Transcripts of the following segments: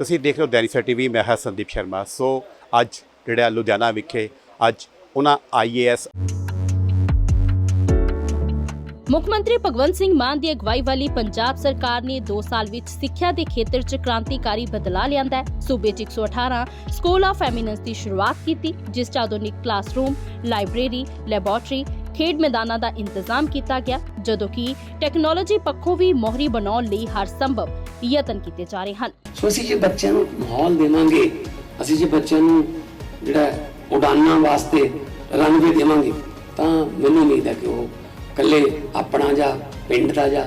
ਤੁਸੀਂ ਦੇਖ ਰਹੇ ਹੋ ਦੈਨਿਕ ਟੀਵੀ, ਮੈਂ ਹਾਂ ਸੰਦੀਪ ਸ਼ਰਮਾ। ਸੋ ਅੱਜ ਜਿਹੜਾ ਲੁਧਿਆਣਾ ਵਿਖੇ ਅੱਜ ਉਹਨਾਂ ਆਈਏਐਸ ਮੁੱਖ ਮੰਤਰੀ ਭਗਵੰਤ ਸਿੰਘ ਮਾਨ ਦੀ ਅਗਵਾਈ ਵਾਲੀ ਪੰਜਾਬ ਸਰਕਾਰ ਨੇ 2 ਸਾਲ ਵਿੱਚ ਸਿੱਖਿਆ ਦੇ ਖੇਤਰ 'ਚ ਕ੍ਰਾਂਤੀਕਾਰੀ ਬਦਲਾਅ ਲਿਆਂਦਾ ਹੈ। ਸੂਬੇ 'ਚ 118 ਸਕੂਲ ਆਫ ਐਮੀਨੈਂਸ ਦੀ ਸ਼ੁਰੂਆਤ ਕੀਤੀ, ਜਿਸ 'ਚ ਆਧੁਨਿਕ ਕਲਾਸਰੂਮ ਲਾਇਬ੍ਰੇਰੀ ਲੈਬੋਰਟਰੀ ਖੇਡ ਮੈਦਾਨਾਂ ਦਾ ਇੰਤਜ਼ਾਮ ਕੀਤਾ ਗਿਆ, ਜਦੋਂ ਕਿ ਟੈਕਨੋਲੋਜੀ ਪੱਖੋਂ ਵੀ ਮੋਹਰੀ ਬਣਾਉਣ ਲਈ ਹਰ ਸੰਭਵ ਯਤਨ ਕੀਤੇ ਜਾ ਰਹੇ ਹਨ। ਸੋ ਅਸੀਂ ਜੇ ਬੱਚਿਆਂ ਨੂੰ ਮਾਹੌਲ ਦੇਵਾਂਗੇ ਅਸੀਂ ਜੇ ਬੱਚਿਆਂ ਨੂੰ ਜਿਹੜਾ ਉਡਾਨਾਂ ਵਾਸਤੇ ਰਨਵੇ ਦੇਵਾਂਗੇ ਤਾਂ ਮੈਨੂੰ ਉਮੀਦ ਹੈ ਕਿ ਉਹ ਇਕੱਲੇ ਆਪਣਾ ਜਾਂ ਪਿੰਡ ਦਾ ਜਾਂ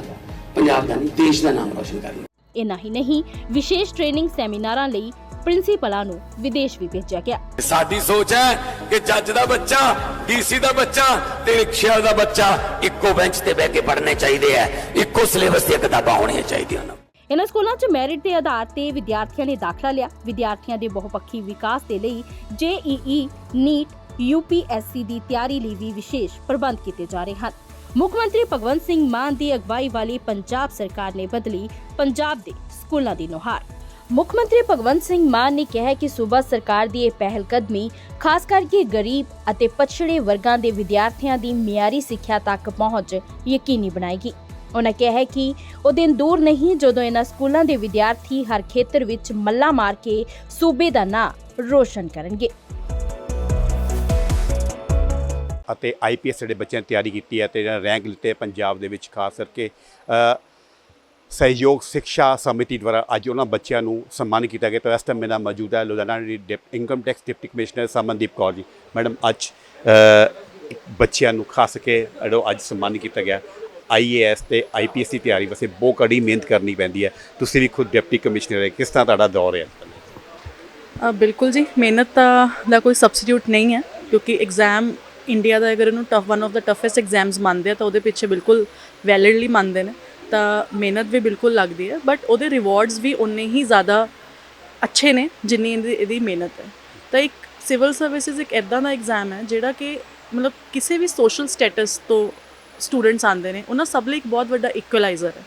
ਪੰਜਾਬ ਦਾ ਨਹੀਂ ਦੇਸ਼ ਦਾ ਨਾਮ ਰੋਸ਼ਨ ਕਰਨਗੇ ਇੰਨਾ ਹੀ ਨਹੀਂ ਵਿਸ਼ੇਸ਼ ਟ੍ਰੇਨਿੰਗ ਸੈਮੀਨਾਰਾਂ ਲਈ ਪ੍ਰਿੰਸੀਪਲਾਂ ਨੂੰ ਵਿਦੇਸ਼ ਵੀ ਭੇਜਿਆ ਗਿਆ। ਸਾਡੀ ਸੋਚ ਹੈ ਕਿ ਜੱਜ ਦਾ ਬੱਚਾ ਡੀਸੀ ਦਾ ਬੱਚਾ ਤੇ ਰਿਕਸ਼ਾ ਦਾ ਬੱਚਾ ਇੱਕੋ ਬੈਂਚ ਤੇ ਬਹਿ ਕੇ ਪੜ੍ਹਨੇ ਚਾਹੀਦੇ ਆ। ਇੱਕੋ ਸਿਲੇਬਸ ਦੀਆਂ ਕਿਤਾਬਾਂ ਹੋਣੀਆਂ ਚਾਹੀਦੀਆਂ ਇਹਨਾਂ ਸਕੂਲਾਂ 'ਚ ਮੈਰਿਟ ਦੇ ਆਧਾਰ ਤੇ ਵਿਦਿਆਰਥੀਆਂ ਨੇ ਦਾਖਲਾ ਲਿਆ। ਵਿਦਿਆਰਥੀਆਂ ਦੇ ਬਹੁਪੱਖੀ ਵਿਕਾਸ ਦੇ ਲਈ ਜੇਈਈ, ਨੀਟ, ਯੂਪੀਐਸਸੀ ਦੀ ਤਿਆਰੀ ਲਈ ਵੀ ਵਿਸ਼ੇਸ਼ ਪ੍ਰਬੰਧ ਕੀਤੇ ਜਾ ਰਹੇ ਹਨ। ਮੁੱਖ ਮੰਤਰੀ ਭਗਵੰਤ ਸਿੰਘ ਮਾਨ ਦੀ ਅਗਵਾਈ ਵਾਲੀ ਪੰਜਾਬ ਸਰਕਾਰ ਨੇ ਬਦਲੀ ਪੰਜਾਬ ਦੇ ਸਕੂਲਾਂ ਦੀ ਨੁਹਾਰ। ਮੁੱਖ ਮੰਤਰੀ ਭਗਵੰਤ ਸਿੰਘ ਮਾਨ ਨੇ ਕਿਹਾ ਕਿ ਸੂਬਾ ਸਰਕਾਰ ਦੀ ਇਹ ਪਹਿਲ ਕਦਮੀ ਖਾਸ ਕਰਕੇ ਗਰੀਬ ਅਤੇ ਪਛੜੇ ਵਰਗਾਂ ਦੇ ਵਿਦਿਆਰਥੀਆਂ ਦੀ ਮਿਆਰੀ ਸਿੱਖਿਆ ਤੱਕ ਪਹੁੰਚ ਯਕੀਨੀ ਬਣਾਏਗੀ। ਉਹਨਾਂ ਕਿਹਾ ਹੈ ਕਿ ਉਹ ਦਿਨ ਦੂਰ ਨਹੀਂ ਜਦੋਂ ਇਹਨਾਂ ਸਕੂਲਾਂ ਦੇ ਵਿਦਿਆਰਥੀ ਹਰ ਖੇਤਰ ਵਿੱਚ ਮੱਲਾ ਮਾਰ ਕੇ ਸੂਬੇ ਦਾ ਨਾਂ ਰੋਸ਼ਨ ਕਰਨਗੇ। ਅਤੇ ਆਈਪੀਐਸ ਜਿਹੜੇ ਬੱਚਿਆਂ ਨੇ ਤਿਆਰੀ ਕੀਤੀ ਹੈ ਤੇ ਰੈਂਕ ਲਿੱਤੇ ਪੰਜਾਬ ਦੇ ਵਿੱਚ ਖਾਸ ਕਰਕੇ ਸਹਿਯੋਗ ਸਿੱਖਿਆ ਸਮਿਤੀ ਦੁਆਰਾ ਅੱਜ ਉਹਨਾਂ ਬੱਚਿਆਂ ਨੂੰ ਸਨਮਾਨਿਤ ਕੀਤਾ ਗਿਆ। ਤਾਂ ਇਸ ਟਾਈਮ ਮੇਰੇ ਮੌਜੂਦ ਹੈ ਲੁਧਿਆਣਾ ਦੀ income tax deputy commissioner Samandeep Kaur ji. Madam ਅੱਜ ਅ, ਬੱਚਿਆਂ ਨੂੰ ਖਾਸ ਕੇ ਜਿਹੜਾ ਅੱਜ ਸਨਮਾਨਿਤ ਕੀਤਾ ਗਿਆ। ਆਈਏਐਸ ਤੇ ਆਈਪੀਐਸ ਦੀ ਤਿਆਰੀ ਵਾਸਤੇ ਬਹੁਤ ਕੜੀ ਮਿਹਨਤ ਕਰਨੀ ਪੈਂਦੀ ਹੈ। ਤੁਸੀਂ ਵੀ ਖੁਦ ਡਿਪਟੀ ਕਮਿਸ਼ਨਰ ਹੈ, ਕਿਸ ਤਰ੍ਹਾਂ ਤੁਹਾਡਾ ਦੌਰ ਹੈ? ਬਿਲਕੁਲ ਜੀ, ਮਿਹਨਤ ਦਾ ਕੋਈ ਸਬਸਟੀਟਿਊਟ ਨਹੀਂ ਹੈ, ਕਿਉਂਕਿ ਐਗਜ਼ਾਮ ਇੰਡੀਆ ਦਾ ਅਗਰ ਇਹਨੂੰ ਟਫ ਵਨ ਆਫ ਦਾ ਟਫੈਸਟ ਐਗਜ਼ਾਮਸ ਮੰਨਦੇ ਆ ਤਾਂ ਉਹਦੇ ਪਿੱਛੇ ਬਿਲਕੁਲ ਵੈਲਿਡਲੀ ਮੰਨਦੇ ਨੇ, ਤਾਂ ਮਿਹਨਤ ਵੀ ਬਿਲਕੁਲ ਲੱਗਦੀ ਹੈ ਬਟ ਉਹਦੇ ਰਿਵਾਰਡਸ ਵੀ ਉਨੇ ਹੀ ਜ਼ਿਆਦਾ ਅੱਛੇ ਨੇ ਜਿੰਨੀ ਇਹਦੀ ਇਹਦੀ ਮਿਹਨਤ ਹੈ। ਤਾਂ ਇੱਕ ਸਿਵਲ ਸਰਵਿਸਿਜ਼ ਇੱਕ ਐਦਾਂ ਦਾ ਐਗਜ਼ਾਮ ਹੈ, ਜਿਹੜਾ ਕਿ ਮਤਲਬ ਕਿਸੇ ਵੀ ਸੋਸ਼ਲ ਸਟੇਟਸ ਤੋਂ ਸਟੂਡੈਂਟਸ ਆਉਂਦੇ ਨੇ, ਉਹਨਾਂ ਸਭ ਲਈ ਇੱਕ ਬਹੁਤ ਵੱਡਾ ਇਕੁਅਲਾਈਜ਼ਰ ਹੈ।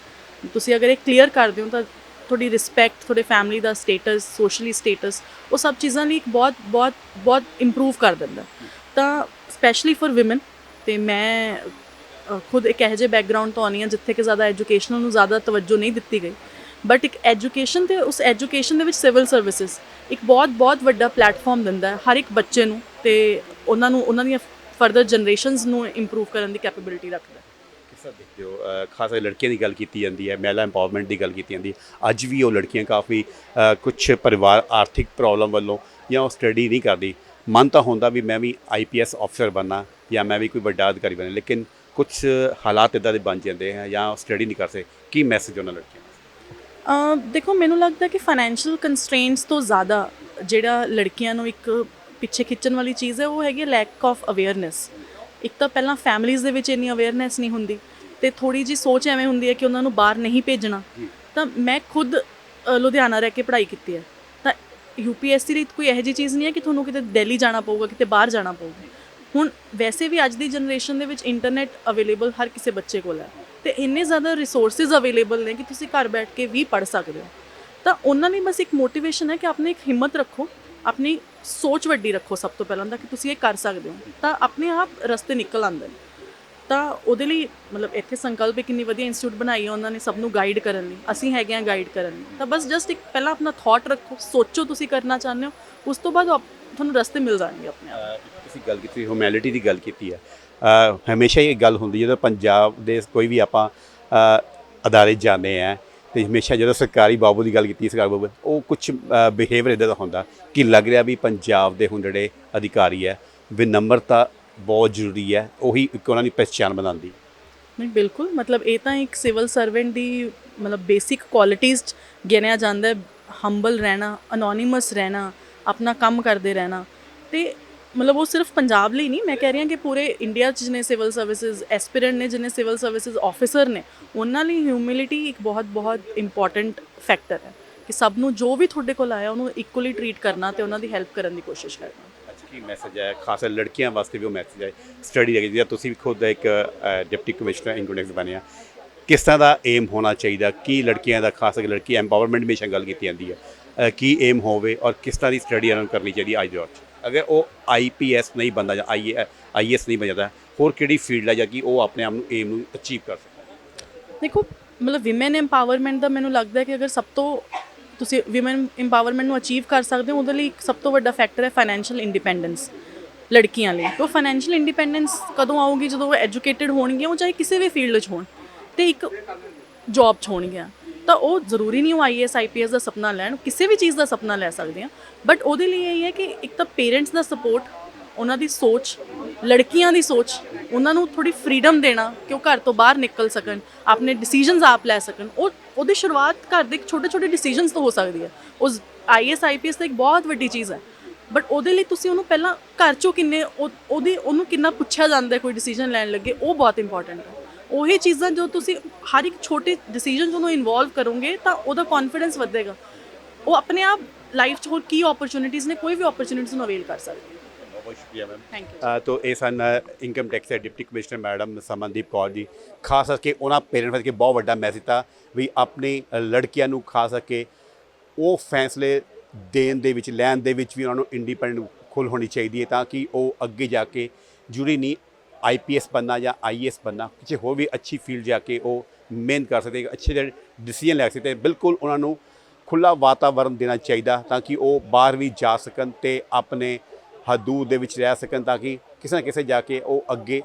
ਤੁਸੀਂ ਅਗਰ ਇਹ ਕਲੀਅਰ ਕਰਦੇ ਹੋ ਤਾਂ ਤੁਹਾਡੀ ਰਿਸਪੈਕਟ ਤੁਹਾਡੇ ਫੈਮਿਲੀ ਦਾ ਸਟੇਟਸ ਸੋਸ਼ਲੀ ਸਟੇਟਸ ਉਹ ਸਭ ਚੀਜ਼ਾਂ ਲਈ ਇੱਕ ਬਹੁਤ ਬਹੁਤ ਬਹੁਤ ਇੰਪਰੂਵ ਕਰ ਦਿੰਦਾ। ਤਾਂ ਸਪੈਸ਼ਲੀ ਫॉर ਔਮਨ ਤੇ ਮੈਂ ਖੁਦ ਇੱਕ ਇਹੋ ਜਿਹੇ ਬੈਕਗ੍ਰਾਉਂਡ ਤੋਂ ਆਉਂਦੀ ਹਾਂ ਜਿੱਥੇ ਕਿ ਜ਼ਿਆਦਾ ਐਜੂਕੇਸ਼ਨਲ ਨੂੰ ਜ਼ਿਆਦਾ ਤਵੱਜੋ ਨਹੀਂ ਦਿੱਤੀ ਗਈ। ਬਟ ਇੱਕ ਐਜੂਕੇਸ਼ਨ ਤੇ, ਉਸ ਐਜੂਕੇਸ਼ਨ ਦੇ ਵਿੱਚ ਸਿਵਲ ਸਰਵਿਸਿਜ਼ ਇੱਕ ਬਹੁਤ ਬਹੁਤ ਵੱਡਾ ਪਲੇਟਫਾਰਮ ਦਿੰਦਾ ਹੈ ਹਰ ਇੱਕ ਬੱਚੇ ਨੂੰ ਤੇ ਉਹਨਾਂ ਨੂੰ, ਉਹਨਾਂ ਦੀਆਂ ਫਰਦਰ ਜਨਰੇਸ਼ਨਸ ਨੂੰ ਇੰਪਰੂਵ ਕਰਨ ਦੀ ਕੈਪੇਬਿਲਿਟੀ ਰੱਖਦਾ ਕਿਸ ਦੇਖਦੇ ਹੋ? ਖਾਸ ਕਰਕੇ ਲੜਕੀਆਂ ਦੀ ਗੱਲ ਕੀਤੀ ਜਾਂਦੀ ਹੈ ਮਹਿਲਾ ਇੰਪਾਵਰਮੈਂਟ ਦੀ ਗੱਲ ਕੀਤੀ ਜਾਂਦੀ ਹੈ। ਅੱਜ ਵੀ ਉਹ ਲੜਕੀਆਂ ਕਾਫੀ ਕੁਝ ਪਰਿਵਾਰ ਆਰਥਿਕ ਪ੍ਰੋਬਲਮ ਵੱਲੋਂ ਜਾਂ ਉਹ ਸਟੱਡੀ ਨਹੀਂ ਕਰਦੀ। ਮਨ ਤਾਂ ਹੁੰਦਾ ਵੀ ਮੈਂ ਵੀ ਆਈਪੀਐਸ ਅਫਸਰ ਬਣਨਾ ਜਾਂ ਮੈਂ ਵੀ ਕੋਈ ਵੱਡਾ ਅਧਿਕਾਰੀ ਬਣਾ ਲੇਕਿਨ ਕੁਝ ਹਾਲਾਤ ਇਦਾਂ ਦੇ ਬਣ ਜਾਂਦੇ ਹੈ ਜਾਂ ਸਟੱਡੀ ਨਹੀਂ ਕਰ ਸਕਦੇ ਕੀ ਮੈਸੇਜ ਉਹਨਾਂ ਲੜਕੀਆਂ ਨੂੰ? ਅ, ਦੇਖੋ ਮੈਨੂੰ ਲੱਗਦਾ ਕਿ ਫਾਈਨੈਂਸ਼ੀਅਲ ਕੰਸਟ੍ਰੇਨਟਸ ਤੋਂ ਜ਼ਿਆਦਾ ਜਿਹੜਾ ਲੜਕੀਆਂ ਨੂੰ ਇੱਕ ਪਿੱਛੇ ਖਿੱਚਣ ਵਾਲੀ ਚੀਜ਼ ਹੈ, ਉਹ ਹੈਗੀ ਲੈਕ ਆਫ ਅਵੇਅਰਨੈਸ ਇੱਕ ਤਾਂ ਪਹਿਲਾਂ ਫੈਮਿਲੀਜ਼ ਦੇ ਵਿੱਚ ਇੰਨੀ ਅਵੇਅਰਨੈਸ ਨਹੀਂ ਹੁੰਦੀ, ਤੇ ਥੋੜੀ ਜੀ ਸੋਚ ਐਵੇਂ ਹੁੰਦੀ ਹੈ ਕਿ ਉਹਨਾਂ ਨੂੰ ਬਾਹਰ ਨਹੀਂ ਭੇਜਣਾ। ਤਾਂ ਮੈਂ ਖੁਦ ਲੁਧਿਆਣਾ ਰਹਿ ਕੇ ਪੜ੍ਹਾਈ ਕੀਤੀ ਹੈ। ਤਾਂ ਯੂਪੀਐਸਸੀ ਲਈ ਕੋਈ ਇਹੋ ਜਿਹੀ ਚੀਜ਼ ਨਹੀਂ ਹੈ ਕਿ ਤੁਹਾਨੂੰ ਕਿਤੇ ਦਿੱਲੀ ਜਾਣਾ ਪਊਗਾ, ਕਿਤੇ ਬਾਹਰ ਜਾਣਾ ਪਊਗਾ। ਹੁਣ ਵੈਸੇ ਵੀ ਅੱਜ ਦੀ ਜਨਰੇਸ਼ਨ ਦੇ ਵਿੱਚ ਇੰਟਰਨੈਟ ਅਵੇਲੇਬਲ ਹਰ ਕਿਸੇ ਬੱਚੇ ਕੋਲ ਹੈ। ਤੇ ਇੰਨੇ ਜ਼ਿਆਦਾ ਰਿਸੋਰਸਸ ਅਵੇਲੇਬਲ ਨੇ ਕਿ ਤੁਸੀਂ ਘਰ ਬੈਠ ਕੇ ਵੀ ਪੜ੍ਹ ਸਕਦੇ ਹੋ। ਤਾਂ ਉਹਨਾਂ ਲਈ ਬਸ ਇੱਕ ਮੋਟੀਵੇਸ਼ਨ ਹੈ ਕਿ ਆਪਣੀ ਇੱਕ ਹਿੰਮਤ ਰੱਖੋ, ਆਪਣੀ ਸੋਚ ਵੱਡੀ ਰੱਖੋ ਸਭ ਤੋਂ ਪਹਿਲਾਂ ਤਾਂ ਕਿ ਤੁਸੀਂ ਇਹ ਕਰ ਸਕਦੇ ਹੋ। ਤਾਂ ਆਪਣੇ ਆਪ ਰਸਤੇ ਨਿਕਲ ਆਉਂਦੇ ਨੇ। ਤਾਂ ਉਹਦੇ ਲਈ ਮਤਲਬ ਇੱਥੇ ਸੰਕਲਪ ਕਿੰਨੀ ਵਧੀਆ ਇੰਸਟੀਚਿਊਟ ਬਣਾਈ ਹੈ ਉਹਨਾਂ ਨੇ ਸਭ ਨੂੰ ਗਾਈਡ ਕਰਨ ਲਈ। ਅਸੀਂ ਹੈਗੇ ਆ ਗਾਈਡ ਕਰਨ ਲਈ। ਤਾਂ ਬਸ ਜਸਟ ਇੱਕ ਪਹਿਲਾਂ ਆਪਣਾ ਥਾਟ ਰੱਖੋ, ਸੋਚੋ ਤੁਸੀਂ ਕਰਨਾ ਚਾਹੁੰਦੇ ਹੋ, ਉਸ ਤੋਂ ਬਾਅਦ ਆਪ- ਤੁਹਾਨੂੰ ਰਸਤੇ ਮਿਲ ਜਾਣਗੇ ਆਪਣੇ ਆਪ। ਤੁਸੀਂ ਗੱਲ ਕੀਤੀ ਹਿਊਮੈਨਿਟੀ ਦੀ ਗੱਲ ਕੀਤੀ ਹੈ। ਹਮੇਸ਼ਾ ਹੀ ਇਹ ਗੱਲ ਹੁੰਦੀ ਜਦੋਂ ਪੰਜਾਬ ਦੇ ਕੋਈ ਵੀ ਆਪਾਂ ਅਦਾਰੇ ਜਾਂਦੇ ਆ ਤੇ ਹਮੇਸ਼ਾ ਜਦੋਂ ਸਰਕਾਰੀ ਬਾਬੂ ਦੀ ਗੱਲ ਕੀਤੀ, ਸਰਕਾਰੀ ਬਾਬੂ, ਉਹ ਕੁਝ ਬਿਹੇਵੀਅਰ ਇਦਾਂ ਦਾ ਹੁੰਦਾ ਕਿ ਲੱਗ ਰਿਹਾ ਵੀ ਪੰਜਾਬ ਦੇ ਹੁਣ ਜਿਹੜੇ ਅਧਿਕਾਰੀ ਹੈ, ਵਿਨਮਰਤਾ ਬਹੁਤ ਜ਼ਰੂਰੀ ਹੈ, ਉਹੀ ਇੱਕ ਉਹਨਾਂ ਦੀ ਪਛਾਣ ਬਣਾਉਂਦੀ। ਨਹੀਂ, ਬਿਲਕੁਲ, ਮਤਲਬ ਇਹ ਤਾਂ ਇੱਕ ਸਿਵਲ ਸਰਵੈਂਟ ਦੀ, ਮਤਲਬ ਬੇਸਿਕ ਕੁਆਲਿਟੀਜ਼ ਚ ਗਿਣਿਆ ਜਾਂਦਾ ਹੈ ਹੰਬਲ ਰਹਿਣਾ ਅਨੋਨਿਮਸ ਰਹਿਣਾ, ਆਪਣਾ ਕੰਮ ਕਰਦੇ ਰਹਿਣਾ, ਤੇ ਮਤਲਬ ਉਹ ਸਿਰਫ ਪੰਜਾਬ ਲਈ ਨਹੀਂ, ਮੈਂ ਕਹਿ ਰਹੀ ਹਾਂ ਕਿ ਪੂਰੇ ਇੰਡੀਆ ਚ ਜਿਹਨੇ ਸਿਵਲ ਸਰਵਿਸਿਜ਼ ਐਸਪੀਰੈਂਟ ਨੇ ਜਿਹਨੇ ਸਿਵਲ ਸਰਵਿਸਿਜ਼ ਆਫੀਸਰ ਨੇ, ਉਹਨਾਂ ਲਈ ਹਿਊਮਿਲਿਟੀ ਇੱਕ ਬਹੁਤ ਬਹੁਤ ਇੰਪੋਰਟੈਂਟ ਫੈਕਟਰ ਹੈ ਕਿ ਸਭ ਨੂੰ ਜੋ ਵੀ ਤੁਹਾਡੇ ਕੋਲ ਆਇਆ, ਉਹਨੂੰ ਇਕੁਅਲੀ ਟਰੀਟ ਕਰਨਾ ਤੇ ਉਹਨਾਂ ਦੀ ਹੈਲਪ ਕਰਨ ਦੀ ਕੋਸ਼ਿਸ਼ ਕਰਨਾ। ਅੱਜ ਕੀ ਮੈਸੇਜ ਹੈ ਖਾਸ ਕਰ ਲੜਕੀਆਂ ਵਾਸਤੇ ਵੀ ਉਹ ਮੈਸੇਜ ਹੈ ਸਟੱਡੀ ਦਾ ਜਿਹੜਾ ਤੁਸੀਂ ਵੀ ਖੁਦ ਇੱਕ ਡਿਪਟੀ ਕਮਿਸ਼ਨਰ ਇਨਕਮ ਬਣਿਆ ਕਿਸ ਤਰ੍ਹਾਂ ਦਾ ਏਮ ਹੋਣਾ ਚਾਹੀਦਾ? ਕੀ ਲੜਕੀਆਂ ਦਾ, ਖਾਸ ਕਰਕੇ ਲੜਕੀ ਐਮਪਾਵਰਮੈਂਟ ਹਮੇਸ਼ਾ ਗੱਲ ਕੀਤੀ ਜਾਂਦੀ ਹੈ। ਕੀ ਏਮ ਹੋਵੇ ਔਰ ਕਿਸ ਤਰ੍ਹਾਂ ਦੀ ਸਟੱਡੀ ਉਹਨਾਂ ਕਰਨੀ ਚਾਹੀਦੀ ਹੈ ਅੱਜ ਦੇ ਦੌਰ 'ਚ? ਅਗਰ ਉਹ ਆਈਪੀਐਸ ਨਹੀਂ ਬੰਦਾ ਜਾਂ ਆਈ ਆਈਐਸ ਨਹੀਂ ਬਣਦਾ ਹੋਰ ਕਿਹੜੀ ਫੀਲਡ ਹੈ ਜਾਂ ਕਿ ਉਹ ਆਪਣੇ ਆਪ ਨੂੰ ਏਮ ਨੂੰ ਅਚੀਵ ਕਰ ਸਕਦਾ? ਦੇਖੋ, ਮਤਲਬ ਵਿਮਨ ਐਮਪਾਵਰਮੈਂਟ ਦਾ ਮੈਨੂੰ ਲੱਗਦਾ ਹੈ ਕਿ ਅਗਰ ਸਭ ਤੋਂ ਤੁਸੀਂ ਵਿਮਨ ਐਮਪਾਵਰਮੈਂਟ ਨੂੰ ਅਚੀਵ ਕਰ ਸਕਦੇ ਹੋ, ਉਹਦੇ ਲਈ ਇੱਕ ਸਭ ਤੋਂ ਵੱਡਾ ਫੈਕਟਰ ਹੈ ਫਾਈਨੈਂਸ਼ੀਅਲ ਇੰਡੀਪੈਂਡੈਂਸ ਲੜਕੀਆਂ ਲਈ। ਉਹ ਫਾਈਨੈਂਸ਼ੀਅਲ ਇੰਡੀਪੈਂਡੈਂਸ ਕਦੋਂ ਆਊਗੀ? ਜਦੋਂ ਉਹ ਐਜੂਕੇਟਿਡ ਹੋਣਗੀਆਂ, ਉਹ ਚਾਹੇ ਕਿਸੇ ਵੀ ਫੀਲਡ 'ਚ ਹੋਣ, ਤੇ ਇੱਕ ਜੌਬ 'ਚ ਹੋਣਗੀਆਂ। ਤਾਂ ਉਹ ਜ਼ਰੂਰੀ ਨਹੀਂ ਉਹ ਆਈਐਸ ਆਈਪੀਐਸ ਦਾ ਸੁਪਨਾ ਲੈਣ ਕਿਸੇ ਵੀ ਚੀਜ਼ ਦਾ ਸੁਪਨਾ ਲੈ ਸਕਦੇ ਆ। ਬਟ ਉਹਦੇ ਲਈ ਇਹ ਹੈ ਕਿ ਇੱਕ ਤਾਂ ਪੇਰੈਂਟਸ ਦਾ ਸਪੋਰਟ ਉਹਨਾਂ ਦੀ ਸੋਚ, ਲੜਕੀਆਂ ਦੀ ਸੋਚ, ਉਹਨਾਂ ਨੂੰ ਥੋੜੀ ਫਰੀडम ਦੇਣਾ ਕਿ ਉਹ ਘਰ ਤੋਂ ਬਾਹਰ ਨਿਕਲ ਸਕਣ, ਆਪਣੇ ਡਿਸੀਜਨਸ ਆਪ ਲੈ ਸਕਣ। ਉਹ, ਉਹਦੀ ਸ਼ੁਰੂਆਤ ਘਰ ਦੇ ਛੋਟੇ ਛੋਟੇ ਡਿਸੀਜਨਸ ਤੋਂ ਹੋ ਸਕਦੀ ਹੈ। ਉਸ ਆਈਐਸ ਆਈਪੀਐਸ ਤਾਂ ਇੱਕ ਬਹੁਤ ਵੱਡੀ ਚੀਜ਼ ਹੈ। ਬਟ ਉਹਦੇ ਲਈ ਤੁਸੀਂ ਉਹਨੂੰ ਪਹਿਲਾਂ ਘਰ ਚੋਂ ਕਿੰਨੇ, ਉਹ- ਉਹਦੀ, ਉਹਨੂੰ ਕਿੰਨਾ ਪੁੱਛਿਆ ਜਾਂਦਾ ਕੋਈ ਡਿਸੀਜਨ ਲੈਣ ਲੱਗੇ, ਉਹ ਬਹੁਤ ਇੰਪੋਰਟੈਂਟ ਹੈ। ਉਹੀ ਚੀਜ਼ਾਂ ਜੋ ਤੁਸੀਂ ਹਰ ਇੱਕ ਛੋਟੇ ਡਿਸੀਜਨ ਨੂੰ ਇਨਵੋਲਵ ਕਰੋਗੇ ਤਾਂ ਉਹਦਾ ਕੌਨਫੀਡੈਂਸ ਵਧੇਗਾ। ਉਹ ਆਪਣੇ ਆਪ ਲਾਈਫ 'ਚ ਹੋਰ ਕੀ ਓਪਰਚ्युनिटीज ਨੇ ਕੋਈ ਵੀ ਓਪਰਚ्युनिटीज ਨੂੰ ਅਵੇਲ ਕਰ ਸਕਦੇ। ਬਹੁਤ ਸ਼ੁਕਰੀਆ ਮੈਮ ਇਹ ਸਨ ਇਨਕਮ ਟੈਕਸ ਦੇ deputy commissioner madam Samandeep Kaur ji. ਖਾਸ ਕਰਕੇ ਉਹਨਾਂ ਪੇਰੈਂਟਸ ਵਾਸਤੇ ਬਹੁਤ ਵੱਡਾ ਮੈਸੇਜ ਤਾਂ ਵੀ ਆਪਣੇ ਲੜਕੀਆਂ ਨੂੰ ਖਾਸ ਕਰਕੇ ਉਹ ਫੈਸਲੇ ਦੇਣ ਦੇ ਵਿੱਚ ਲੈਣ ਦੇ ਵਿੱਚ ਵੀ ਉਹਨਾਂ ਨੂੰ ਇੰਡੀਪੈਂਡੈਂਟ ਖੁੱਲ ਹੋਣੀ ਚਾਹੀਦੀ ਹੈ ਤਾਂ ਕਿ ਉਹ ਅੱਗੇ ਜਾ ਕੇ ਜੁੜੀ ਨਹੀਂ ਆਈਪੀਐਸ ਬੰਨਾ ਜਾਂ ਆਈਐਸ ਬੰਨਾ ਕਿਸੇ ਹੋਰ ਵੀ ਅੱਛੀ ਫੀਲਡ ਜਾ ਕੇ ਉਹ ਮਿਹਨਤ ਕਰ ਸਕਦੇ, ਅੱਛੇ ਜਿਹੜੇ ਡਿਸੀਜਨ ਲੈ ਸਕਦੇ, ਬਿਲਕੁਲ ਉਹਨਾਂ ਨੂੰ ਖੁੱਲਾ ਵਾਤਾਵਰਣ ਦੇਣਾ ਚਾਹੀਦਾ ਤਾਂ ਕਿ ਉਹ ਬਾਹਰ ਵੀ ਜਾ ਸਕਣ ਤੇ ਆਪਣੇ ਹਦੂਦ ਦੇ ਵਿੱਚ ਰਹਿ ਸਕਣ ਤਾਂ ਕਿ ਕਿਸੇ ਨਾ ਕਿਸੇ ਜਾ ਕੇ ਉਹ ਅੱਗੇ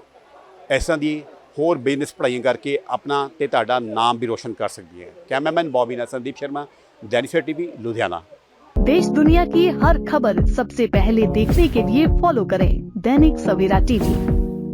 ਐਸਾਂ ਦੀ ਹੋਰ ਬਿਜ਼ਨਸ ਪੜਾਈਆਂ ਕਰਕੇ ਆਪਣਾ ਤੇ ਤੁਹਾਡਾ ਨਾਮ ਵੀ ਰੋਸ਼ਨ ਕਰ ਸਕਦੀ ਹੈ। ਕੈਮਰਾਮੈਨ ਬੋਬੀ ਨਾਲ ਸੰਦੀਪ ਸ਼ਰਮਾ डेनिफर टीवी लुधियाना देश दुनिया की हर खबर सबसे पहले देखने के लिए फॉलो करें Dainik Savera TV